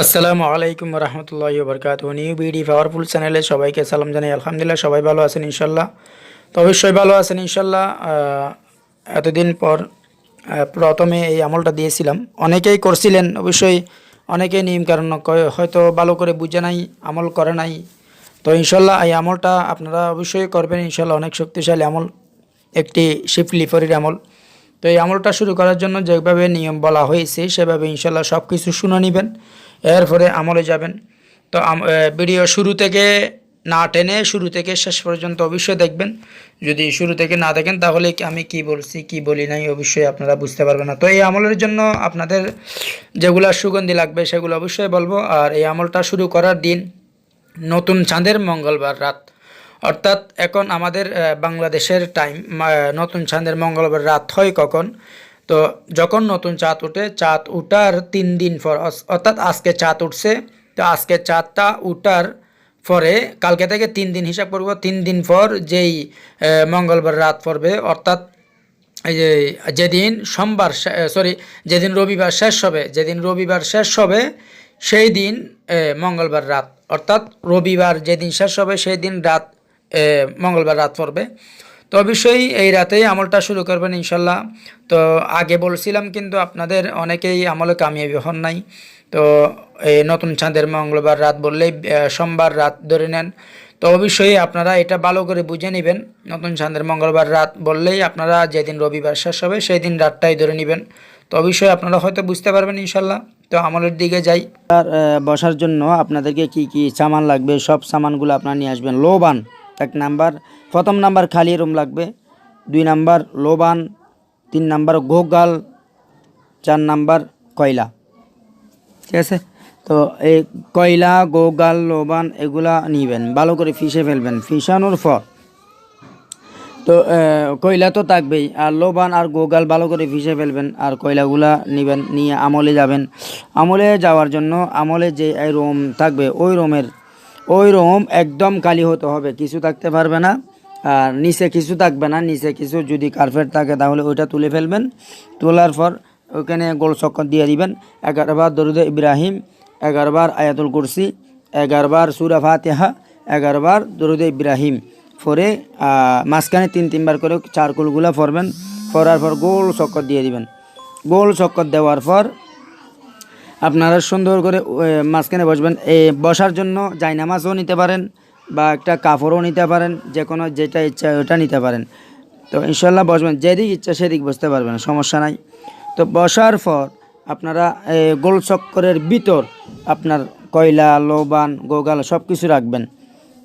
আসসালামু আলাইকুম রহমতুল্লাহ বরকাত নিউ বিডি পাওয়ারফুল চ্যানেলে সবাইকে সালাম জানাই, আলহামদুলিল্লাহ সবাই ভালো আছেন ইনশাল্লাহ তো অবশ্যই ভালো আছেন ইনশাল্লাহ এতদিন পর প্রথমে এই আমলটা দিয়েছিলাম। অনেকেই করছিলেন, অবশ্যই অনেকেই নিয়ম কারণ হয়তো ভালো করে বুঝে নাই, আমল করে নাই। তো ইনশাল্লাহ এই আমলটা আপনারা অবশ্যই করবেন। ইনশাল্লাহ অনেক শক্তিশালী আমল, একটি শিফলি ফরির আমল। তো এই আমলটা শুরু করার জন্য যেভাবে নিয়ম বলা হয়েছে, সেভাবে ইনশাল্লাহ সব কিছু শুনে নেবেন। এরপরে আমলে যাবেন। তো ভিডিও শুরু থেকে না টেনে শুরু থেকে শেষ পর্যন্ত অবশ্যই দেখবেন। যদি শুরু থেকে না দেখেন, তাহলে আমি কি বলছি, কি বলি নাই অবশ্যই আপনারা বুঝতে পারবেন না। তো এই আমলের জন্য আপনাদের যেগুলো সুগন্ধি লাগবে, সেগুলো অবশ্যই বলব। আর এই আমলটা শুরু করার দিন, নতুন চাঁদের মঙ্গলবার রাত। অর্থাৎ এখন আমাদের বাংলাদেশের টাইম নতুন চাঁদের মঙ্গলবার রাত হয় কখন? তো যখন নতুন চাঁদ উঠে, চাঁদ উঠার তিন দিন পর অর্থাৎ আজকে চাঁদ উঠছে, তো আজকে চাঁদটা উঠার পরে কালকে থেকে তিন দিন হিসাব করব, তিন দিন পর যেই মঙ্গলবার রাত পড়বে, অর্থাৎ এই যেদিন সোমবার সরি যেদিন রবিবার শেষ হবে, যেদিন রবিবার শেষ হবে, সেই দিন মঙ্গলবার রাত, অর্থাৎ রবিবার যেদিন শেষ হবে, সেই দিন রাত মঙ্গলবার রাত পড়বে। তো অবশ্যই এই রাতেই আমলটা শুরু করবেন ইনশাল্লাহ। তো আগে বলছিলাম কিন্তু আপনাদের অনেকেই আমলে কামিয়াবি হন নাই। তো এই নতুন চাঁদের মঙ্গলবার রাত বললেই সোমবার রাত ধরে নেন। তো অবশ্যই আপনারা এটা ভালো করে বুঝে নেবেন। নতুন চাঁদের মঙ্গলবার রাত বললেই আপনারা যেদিন রবিবার শেষ হবে সেই দিন রাতটাই ধরে নেবেন। তো অবশ্যই আপনারা হয়তো বুঝতে পারবেন ইনশাল্লাহ। তো আমলের দিকে যাই। বসার জন্য আপনাদেরকে কি কি সামান লাগবে, সব সামানগুলো আপনারা নিয়ে আসবেন। লোবান। এক নাম্বার। প্রথম নাম্বার খালি রুম লাগবে। দুই নাম্বার লোবান, তিন নাম্বার গোগাল চার নাম্বার কয়লা। ঠিক আছে? তো এই কয়লা গোগাল লোবান এগুলা নিবেন। ভালো করে ফিসে ফেলবেন। ফিসানোর পর। তো কয়লা তো থাকবেই। আর লোবান আর গোগাল ভালো করে ভিসে ফেলবেন। আর কয়লাগুলা নেবেন, নিয়ে আমলে যাবেন। আমলে যাওয়ার জন্য আমলে যে এই রোম থাকবে, ওই রোমের ওই রোম একদম খালি হতে হবে, কিছু থাকতে পারবে না। আর নিচে কিছু থাকবে না, নিচে কিছু যদি কার্পেট থাকে তাহলে ওইটা তুলে ফেলবেন। তোলার পর ওখানে গোল চক্কর দিয়ে দিবেন। এগারোবার দরুদ ইব্রাহিম এগারোবার আয়াতুল কুরসি এগারোবার সুরা ফাতেহা এগারোবার দরুদ ইব্রাহিম পরে মাঝখানে তিন তিনবার করে চারকোলগুলো ফরবেন ফরার পর গোল চক্কর দিয়ে দিবেন। গোল চক্কর দেওয়ার পর আপনারা সুন্দর করে মাঝখানে বসবেন। বসার জন্য জায়নামাজও নিতে পারেন বা একটা কাপড়ও নিতে পারেন যে কোনো যেটা ইচ্ছা ওটা নিতে পারেন। তো ইনশাল্লাহ বসবেন, যেদিক ইচ্ছা সেদিক বসতে পারবেন, সমস্যা নাই। তো বসার পর আপনারা গোল চক্করের ভিতর আপনার কয়লা, লোবান, গোগাল সব কিছু রাখবেন।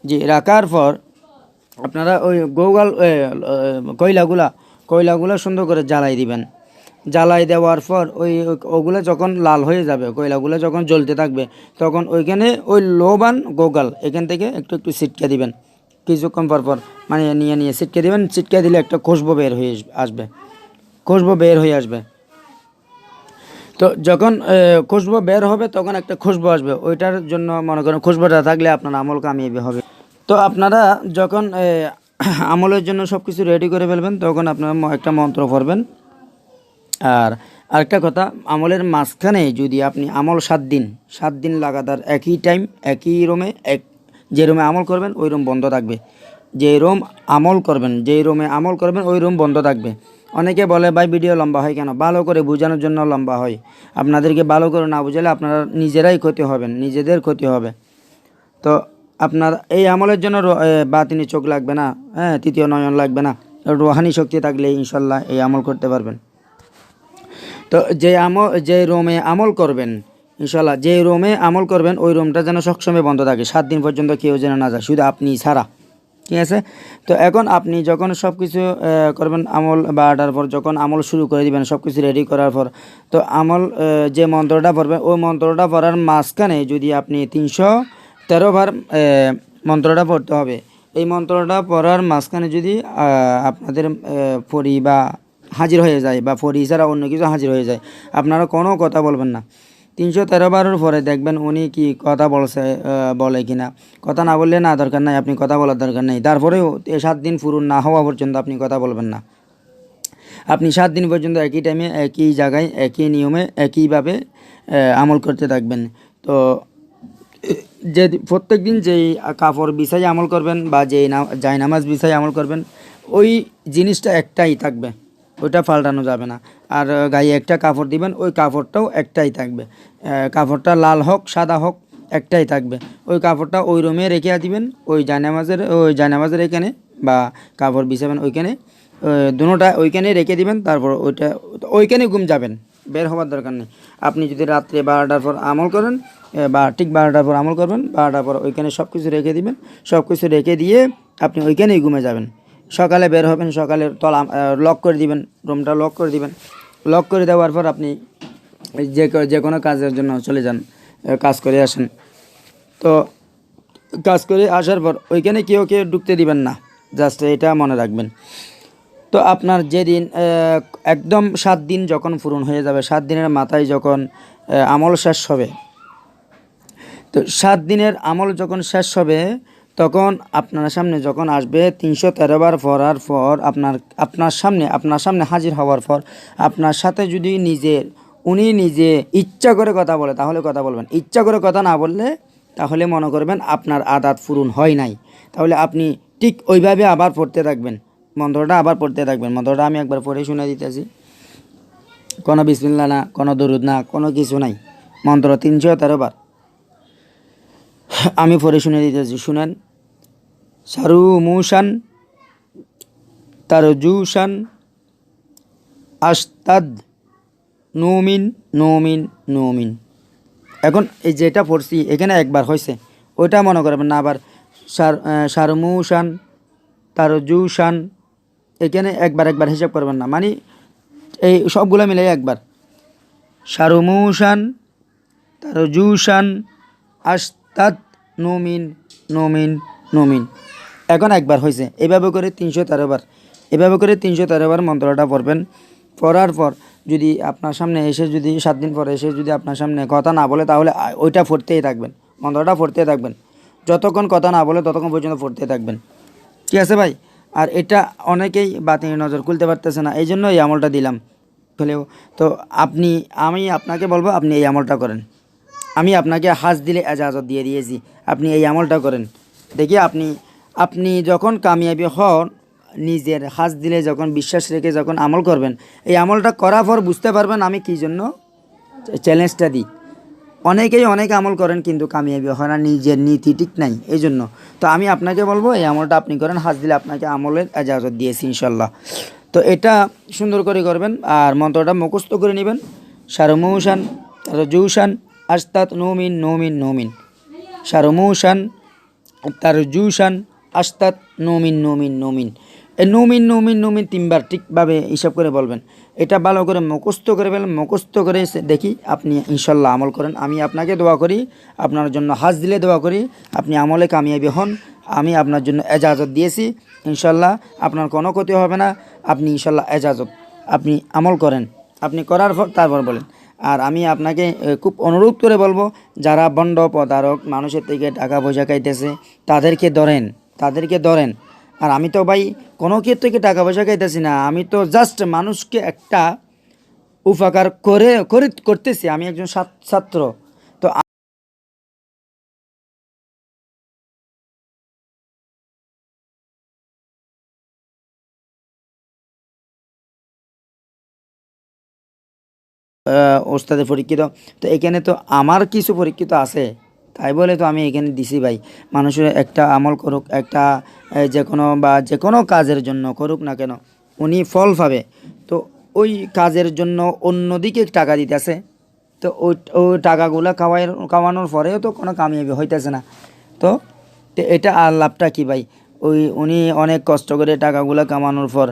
জি, রাখার পর আপনারা ওই গোগাল কয়লাগুলা কয়লাগুলা সুন্দর করে জ্বালাই দিবেন। জ্বালাই দেওয়ার পর ওই ওগুলো যখন লাল হয়ে যাবে, কয়লাগুলো যখন জ্বলতে থাকবে, তখন ওইখানে ওই লোবান গোগাল, এখান থেকে একটু একটু ছিটকে দিবেন। কিছুক্ষণ পর পর মানে নিয়ে নিয়ে ছিটকে দিবেন, ছিটকে দিলে একটা খুশবো বের হয়ে আসবে। খুশবু বের হয়ে আসবে। তো যখন খুশবো বের হবে, তখন একটা খুশবো আসবে। ওইটার জন্য মনে করেন খুশবুটা থাকলে আপনার আমল কামিয়াবি হবে। তো আপনারা যখন আমলের জন্য সব কিছু রেডি করে ফেলবেন, তখন আপনারা একটা মন্ত্র পড়বেন। আর আরেকটা কথা, আমলের মাঝখানে যদি আপনি আমল সাত দিন সাত দিন লাগাতার একই টাইম একই রুমে, এক, যে রুমে আমল করবেন, ওই রুম বন্ধ থাকবে। যে রুম আমল করবেন যেই রুমে আমল করবেন, ওই রুম বন্ধ থাকবে। অনেকে বলে, ভাই ভিডিও লম্বা হয় কেন? ভালো করে বোঝানোর জন্য লম্বা হয়। আপনাদেরকে ভালো করে না বুঝালে আপনারা নিজেরাই ক্ষতি হবেন, নিজেদের ক্ষতি হবে। তো আপনার এই আমলের জন্য বাতিনি চোখ লাগবে না হ্যাঁ তৃতীয় নয়ন লাগবে না। রোহানি শক্তি থাকলে ইনশাল্লাহ এই আমল করতে পারবেন। তো যে আমল, যে রোমে আমল করবেন ইনশাল্লাহ যে রোমে আমল করবেন, ওই রোমটা যেন সবসময় বন্ধ থাকে। সাত দিন পর্যন্ত কেউ যেন না যায়, শুধু আপনি ছাড়া। ঠিক আছে? তো এখন আপনি যখন সব কিছু করবেন আমল বারোটার পর, যখন আমল শুরু করে দিবেন সব কিছু রেডি করার পর, তো আমল যে মন্ত্রটা পড়বেন, ওই মন্ত্রটা পড়ার মাঝখানে যদি আপনি তিনশো তেরো বার মন্ত্রটা পড়তে হবে, এই মন্ত্রটা পড়ার মাঝখানে যদি আপনাদের পরি বা হাজির হয়ে যায় বা ফরি ছাড়া অন্য কিছু হাজির হয়ে যায়। আপনারা কোনো কথা বলবেন না। তিনশো তেরো বারের পরে দেখবেন উনি কি কথা বলছে বলে কি না কথা না বললে না, দরকার নাই, আপনি কথা বলার দরকার নেই। তারপরেও এ সাত দিন পুরো না হওয়া পর্যন্ত আপনি কথা বলবেন না। আপনি সাত দিন পর্যন্ত একই টাইমে একই জায়গায়, একই নিয়মে, একইভাবে আমল করতে থাকবেন। তো, যে প্রত্যেক দিন যেই কাপড় বিছাই আমল করবেন বা যেই জায় নামাজ বিছাই আমল করবেন, ওই জিনিসটা একটাই থাকবে। ওইটা পাল্টানো যাবে না। আর গায়ে একটা কাপড় দিবেন, ওই কাপড়টাও একটাই থাকবে। কাপড়টা লাল হোক, সাদা হোক, একটাই থাকবে। ওই কাপড়টা ওই রুমে রেখে দিবেন, ওই জায়নামাজের ওই জায়নামাজের এখানে বা কাপড় বিছাবেন ওইখানে। দুটা ওইখানে রেখে দিবেন, তারপর ওইটা, ওইখানে ঘুম যাবেন, বের হওয়ার দরকার নেই। আপনি যদি রাত্রে বারোটার পর আমল করেন বা ঠিক বারোটার পর আমল করবেন, বারোটার পর ওইখানে সব কিছু রেখে দিবেন সব কিছু রেখে দিয়ে আপনি ওইখানেই ঘুমে যাবেন। সকালে বের হবেন, সকালে তলা লক করে দিবেন রুমটা লক করে দিবেন। লক করে দেওয়ার পর আপনি যে যে কোনো কাজের জন্য চলে যান কাজ করে আসেন। তো কাজ করে আসার পর ওইখানে কেউ কেউ ঢুকতে দিবেন না জাস্ট এটা মনে রাখবেন। তো আপনার যেদিন একদম সাত দিন যখন পূরণ হয়ে যাবে, সাত দিনের মাথায় যখন আমল শেষ হবে, তো সাত দিনের আমল যখন শেষ হবে তখন আপনার সামনে যখন আসবে তিনশো তেরো বার পড়ার পর আপনার আপনার সামনে আপনার সামনে হাজির হওয়ার পর আপনার সাথে যদি নিজের, উনি নিজে ইচ্ছা করে কথা বলে, তাহলে কথা বলবেন। ইচ্ছা করে কথা না বললে তাহলে মনে করবেন আপনার আদাত পূরণ হয় নাই। তাহলে আপনি ঠিক ওইভাবে আবার পড়তে থাকবেন। মন্ত্রটা আবার পড়তে থাকবেন। মন্ত্রটা আমি একবার পড়ে শুনে দিতেছি। কোনো বিসমিল্লা না, কোনো দরুদ না, কোনো কিছু নাই। মন্ত্র তিনশো তেরো বার। আমি পড়ে শুনে দিতেছি। শুনেন সারু মুশান তারজুশান আস্তাদ নৌমিন নৌমিন নৌমিন। এখন এই যেটা পড়ছি, এখানে একবার হয়েছে ওইটা মনে করবেন না, আবার সার সারমুশান, তারজুশান, এখানে একবার একবার হিসাব করবেন না। মানে এই সবগুলো মিলে একবার। সারমুশান, তারজুশান আস্তাদ নমিন নমিন নমিন। এখন একবার হয়েছে এভাবে করে তিনশো তেরো বার। এভাবে করে তিনশো তেরো বার মন্ত্রটা পড়বেন। পড়ার পর যদি আপনার সামনে এসে যদি সাত দিন পরে এসে যদি আপনার সামনে কথা না বলে, তাহলে ওইটা পড়তেই থাকবেন। মন্ত্রটা পড়তেই থাকবেন। যতক্ষণ কথা না বলে, ততক্ষণ পর্যন্ত পড়তেই থাকবেন। ঠিক আছে ভাই? আর এটা অনেকেই বাতিনি নজর খুলতে পারতেছে না। এই জন্য এই আমলটা দিলাম। হলেও, তো আপনি, আমি আপনাকে বলব, আপনি এই আমলটা করেন। আমি আপনাকে হাজ দিলে এজাজত দিয়ে দিয়েছি। আপনি এই আমলটা করেন। দেখি আপনি আপনি যখন কামিয়াবি হন, নিজের হাজ দিলে যখন বিশ্বাস রেখে যখন আমল করবেন, এই আমলটা করার পর বুঝতে পারবেন আমি কী জন্য চ্যালেঞ্জটা দিই। অনেকেই অনেক আমল করেন কিন্তু কামিয়াবি হয় না, নিজের নীতি ঠিক নাই, এই জন্য। তো আমি আপনাকে বলব, এই আমলটা আপনি করেন হাজ দিলে আপনাকে আমলের এজাজত দিয়েছি ইনশাল্লাহ তো এটা সুন্দর করে করবেন আর মন্ত্রটা মুখস্থ করে নেবেন। সারমৌসান তারজৌসান আস্তাত নৌমিন নৌমিন নৌমিন। সারমৌসান তারজুসান আস্তাত নৌমিন নৌমিন নৌমিন। নৌমিন নৌমিন নৌমিন তিনবার ঠিকভাবে হিসাব করে বলবেন। এটা ভালো করে মুখস্থ করে ফেলেন, মুখস্থ করে দেখি আপনি ইনশাল্লাহ আমল করেন। আমি আপনাকে দোয়া করি, আপনার জন্য হাজ দিলে দোয়া করি, আপনি আমলে কামিয়াবি হন, আমি আপনার জন্য এজাজত দিয়েছি। ইনশাল্লাহ আপনার কোনো ক্ষতি হবে না, আপনি ইনশাল্লাহ এজাজত, আপনি আমল করেন। আপনি করার পর তারপর বলেন। আর আমি আপনাকে খুব অনুরোধ করে বলব, যারা বন্ড প্রতারক, মানুষের থেকে টাকা পয়সা খাইতেছে, তাদেরকে ধরেন। তাদেরকে ধরেন। আর আমি তো ভাই কোনো ক্ষেত্রে টাকা পয়সা খাইতেছি না। আমি তো জাস্ট মানুষকে একটা উপকার করে করে করতেছি। আমি একজন ছাত্র। তো ওস্তাদের পরীক্ষিত। তো এখানে তো আমার কিছু পরীক্ষিত আছে। তাই বলে তো আমি এখানে দিছি ভাই। মানুষের একটা আমল করুক, একটা যে কোনো বা যে কোনো কাজের জন্য করুক না কেন, উনি ফল পাবে। তো ওই কাজের জন্য অন্যদিকে টাকা দিতেছে। তো ওই ওই টাকাগুলো খাওয়াই, খাওয়ানোর পরেও তো কোনো কামিয়াবি হইতেছে না। তো তো এটা আর লাভটা কী ভাই? ওই, উনি অনেক কষ্ট করে টাকাগুলো কামানোর পর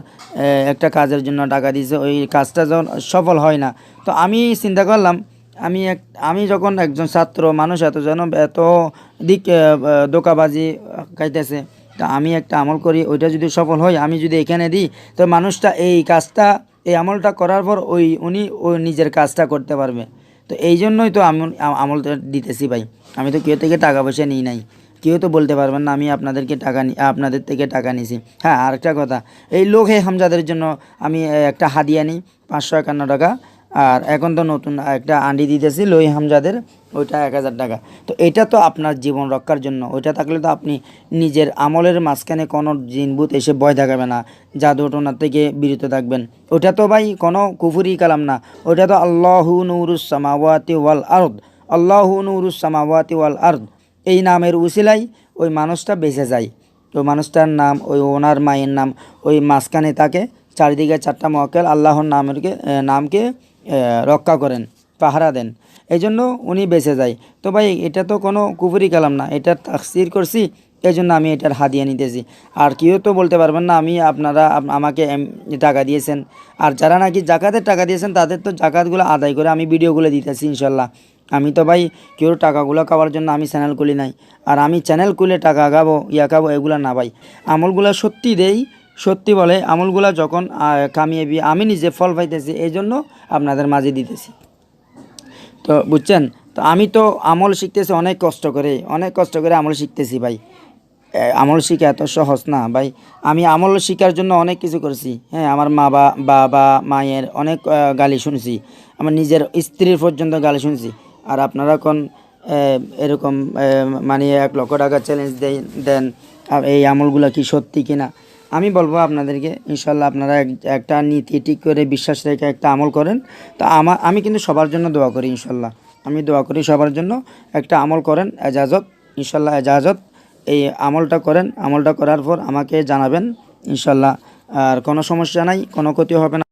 একটা কাজের জন্য টাকা দিয়েছে ওই কাজটা যখন সফল হয় না। তো আমি চিন্তা করলাম আমি এক, আমি যখন একজন ছাত্র, মানুষ এত যেন এত দিক দোকাবাজি খাইতেছে, তা আমি একটা আমল করি, ওইটা যদি সফল হয়, আমি যদি এখানে দিই, তো মানুষটা এই কাজটা, এই আমলটা করার পর ওই, উনি ওই নিজের কাজটা করতে পারবে। তো এই জন্যই তো আমি আমলটা দিতেছি ভাই। আমি তো কেউ থেকে টাকা পয়সা নিই নাই। কেউ তো বলতে পারবেন না, আমি আপনাদেরকে টাকা নি, আপনাদের থেকে টাকা নিছি। হ্যাঁ আরেকটা কথা, এই লোক হে হামজাদের জন্য আমি একটা হাদিয়া নিই, পাঁচশো একান্ন টাকা। আর এখন তো নতুন একটা আন্ডি দিতেছি লোই হামজাদের, ওইটা এক হাজার টাকা। তো এটা তো আপনার জীবন রক্ষার জন্য। ওইটা থাকলে তো আপনি নিজের আমলের মাঝখানে কোনো জিনবুত এসে ভয় দেখাবে না, জাদু টোনার থেকে বিরত থাকবেন। ওটা তো ভাই কোনো কুফুরি কালাম না। ওটা তো আল্লাহু নুরুস সামাওয়াতি ওয়াল আরদ। আল্লাহু নুরুস সামাওয়াতি ওয়াল আরদ। এই নামের উসিলাই ওই মানুষটা বেঁচে যায়। ওই মানুষটার নাম, ওই ওনার মায়ের নাম, ওই মাঝখানে তাকে চারিদিকে চারটা মক্কেল, আল্লাহর নামেরকে নামকে রক্ষা করেন, পাহারা দেন। এই জন্য উনি বেঁচে যায়। তো ভাই, এটা তো কোনো কুপুরি কালাম না। এটা তাকসির করছি এই জন্য আমি এটার হাদিয়া নিতেছি। আর কেউ তো বলতে পারবেন না, আমি আপনারা আমাকে টাকা দিয়েছেন। আর যারা নাকি জাকাতের টাকা দিয়েছেন, তাদের তো জাকাতগুলো আদায় করে আমি ভিডিওগুলো দিতেছি, ইনশাল্লাহ। আমি তো ভাই, কেউ টাকাগুলো খাওয়ার জন্য আমি চ্যানেল খুলি নাই। আর আমি চ্যানেল খুলে টাকা খাব, ইয়া খাব, এগুলো না ভাই। আমলগুলো সত্যি দেই সত্যি বলে আমলগুলো যখন আহ, কামিয়ে বি আমি নিজে ফল পাইতেছি এই জন্য আপনাদের মাঝে দিতেছি। তো বুঝছেন? তো আমি তো আমল শিখতেছি অনেক কষ্ট করে অনেক কষ্ট করে আমল শিখতেছি ভাই। আমল শিখা এত সহজ না ভাই। আমি আমল শিখার জন্য অনেক কিছু করেছি। হ্যাঁ আমার মা বাবা মায়ের অনেক গালি শুনছি। আমার নিজের স্ত্রীর পর্যন্ত গালি শুনছি। আর আপনারা এখন এরকম মানে এক লক্ষ টাকা চ্যালেঞ্জ দেন দেন আর এই আমলগুলো কি সত্যি কিনা? আমি বলব আপনাদেরকে ইনশাল্লাহ আপনারা এক- একটা নীতি ঠিক করে বিশ্বাস রেখে একটা আমল করেন। তো আমার আমি কিন্তু সবার জন্য দোয়া করি ইনশাল্লাহ আমি দোয়া করি সবার জন্য একটা আমল করেন, এজাজত ইনশাল্লাহ এজাজত। এই আমলটা করেন, আমলটা করার পর আমাকে জানাবেন ইনশাল্লাহ আর কোনো সমস্যা নাই, কোনো ক্ষতি হবে না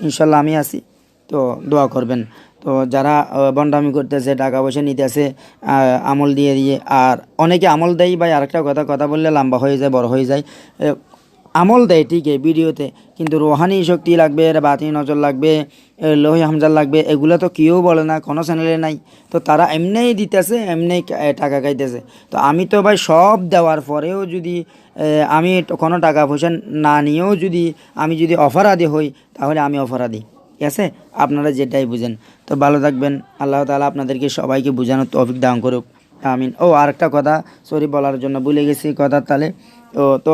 ইনশাল্লাহ আমি আছি। তো দোয়া করবেন। তো যারা বন্ডামি করতেছে, টাকা পয়সা নিতেছে আমল দিয়ে দিয়ে, আর অনেকে আমল দেয় ভাই, আরেকটা কথা কথা বললে লম্বা হয়ে যায়, বড় হয়ে যায়। আমল দেয় ঠিকই ভিডিওতে। কিন্তু রোহানি শক্তি লাগবে বাতি নজর লাগবে লোহে হামজার লাগবে, এগুলো তো কেউ বলে না, কোনো চ্যানেলে নাই। তো তারা এমনিই দিতেছে এমনি টাকা খাইতেছে। তো আমি তো ভাই সব দেওয়ার পরেও যদি আমি কোনো টাকা পয়সা না নিয়েও যদি আমি যদি অফারাদি হই, তাহলে আমি অফারাদি ঠিক আছে? আপনারা যেটাই বুঝেন। তো ভালো থাকবেন। আল্লাহ তালা আপনাদেরকে সবাইকে বোঝানোর তৌফিক দান করুক। আমিন। ও, আরেকটা কথা সরি বলার জন্য ভুলে গেছি কথা তালে। তো তো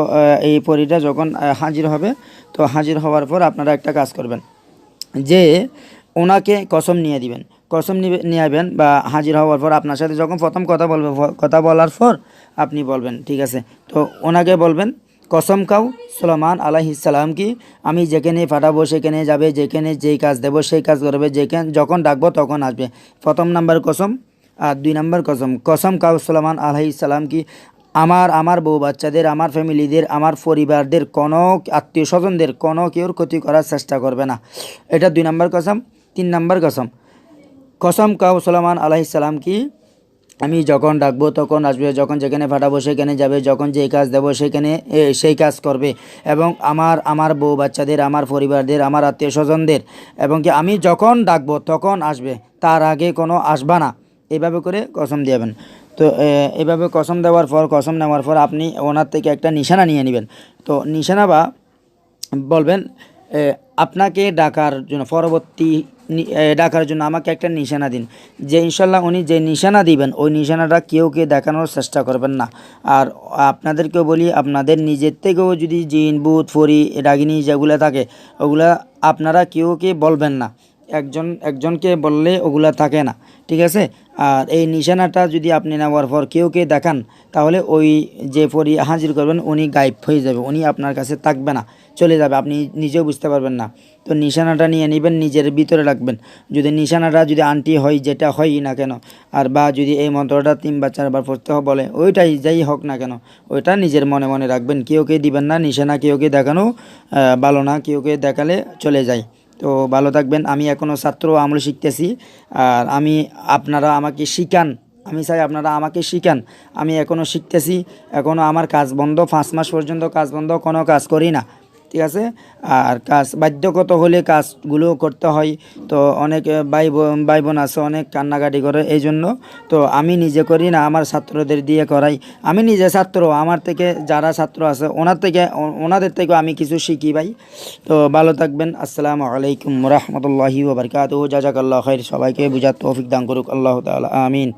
এই পরিটা যখন হাজির হবে, তো হাজির হওয়ার পর আপনারা একটা কাজ করবেন যে ওনাকে কসম নিয়ে দিবেন। কসম নিয়েবেন বা হাজির হওয়ার পর আপনার সাথে যখন প্রথম কথা বলবে কথা বলার পর আপনি বলবেন, ঠিক আছে? তো ওনাকে বলবেন, কসম খাও সুলামান আলাইসালাম কি? আমি যেখানে পাঠাবো সেখানে যাবে, যেখানে যেই কাজ দেবো, সেই কাজ করবে, যেখানে, যখন ডাকবো, তখন আসবে। প্রথম নাম্বার কসম আর দুই নাম্বার কসম কসম কাউ সুলামান আলাইসালাম কি? আমার আমার বউ বাচ্চাদের, আমার ফ্যামিলিদের, আমার পরিবারদের, কোনো আত্মীয় স্বজনদের কোনো কেউর ক্ষতি করার চেষ্টা করবে না। এটা দুই নম্বর কসম। তিন নম্বর কসম। কসম কাউ সুলামান আলাইসালাম কি? আমি যখন ডাকবো তখন আসবে, যখন যেখানে ফাটাবো সেখানে যাবে, যখন যেই কাজ দেবো সেখানে সেই কাজ করবে। এবং আমার আমার বউ বাচ্চাদের, আমার পরিবারদের, আমার আত্মীয় স্বজনদের, এবং কি আমি যখন ডাকবো তখন আসবে, তার আগে কোনো আসবা না। এভাবে করে কসম দিয়াবেন তো এভাবে কসম দেওয়ার পর, কসম নেওয়ার পর আপনি ওনার থেকে একটা নিশানা নিয়ে নেবেন। তো নিশানা বা বলবেন আপনাকে ডাকার জন্য, পরবর্তী ডাকার জন্য আমাকে একটা নিশানা দিন। যে ইনশাল্লাহ উনি যে নিশানা দিবেন, ওই নিশানাটা কেউ কে দেখানোর চেষ্টা করবেন না। আর আপনাদেরকেও বলি, আপনাদের নিজের থেকেও যদি জিন বুথ ফরি রাগিনী যেগুলো থাকে, ওগুলা আপনারা কেউ কে বলবেন না। একজন, একজনকে বললে ওগুলা থাকে না। ঠিক আছে? আর এই নিশানাটা যদি আপনি নেওয়ার পর কেউ কে দেখান, তাহলে ওই যে পরি হাজির করবেন, উনি গায়েব হয়ে যাবে, উনি আপনার কাছে থাকবে না, চলে যাবে, আপনি নিজেও বুঝতে পারবেন না। তো নিশানাটা নিয়ে নেবেন, নিজের ভিতরে রাখবেন। যদি নিশানাটা যদি আন্টি হয়, যেটা হয়ই না কেন, আর বা যদি এই মন্ত্রটা তিন বা চারবার পড়তে বলে, ওইটাই যাই হোক না কেন, ওইটা নিজের মনে মনে রাখবেন। কেউ কে দিবেন না, নিশানা কেউ কে দেখানো ভালো না, কেউ কে দেখালে চলে যায়। তো ভালো থাকবেন। আমি এখনও ছাত্র, আমল শিখতেছি। আর আমি, আপনারা আমাকে শিখান। আমি চাই আপনারা আমাকে শিখান। আমি এখনও শিখতেছি। এখনও আমার কাজ বন্ধ, পাঁচ মাস পর্যন্ত কাজ বন্ধ, কোনো কাজ করি না। ঠিক আছে? আর কাজ, বাধ্যগত হলে কাজগুলো করতে হয়। তো অনেক ভাই ভাই বোন আছে, অনেক কান্নাকাটি করে। এই জন্য তো আমি নিজে করি না, আমার ছাত্রদের দিয়ে করাই। আমি নিজে ছাত্র, আমার থেকে যারা ছাত্র আছে, ওনার থেকে ওনাদের থেকেও আমি কিছু শিখি ভাই। তো ভালো থাকবেন, আসসালামু আলাইকুম রহমতুল্লাহি ওবরকাত জাজাকাল্লাহ সবাইকে বুঝার তৌফিক দান করুক, আল্লাহ তাআলা, আমিন।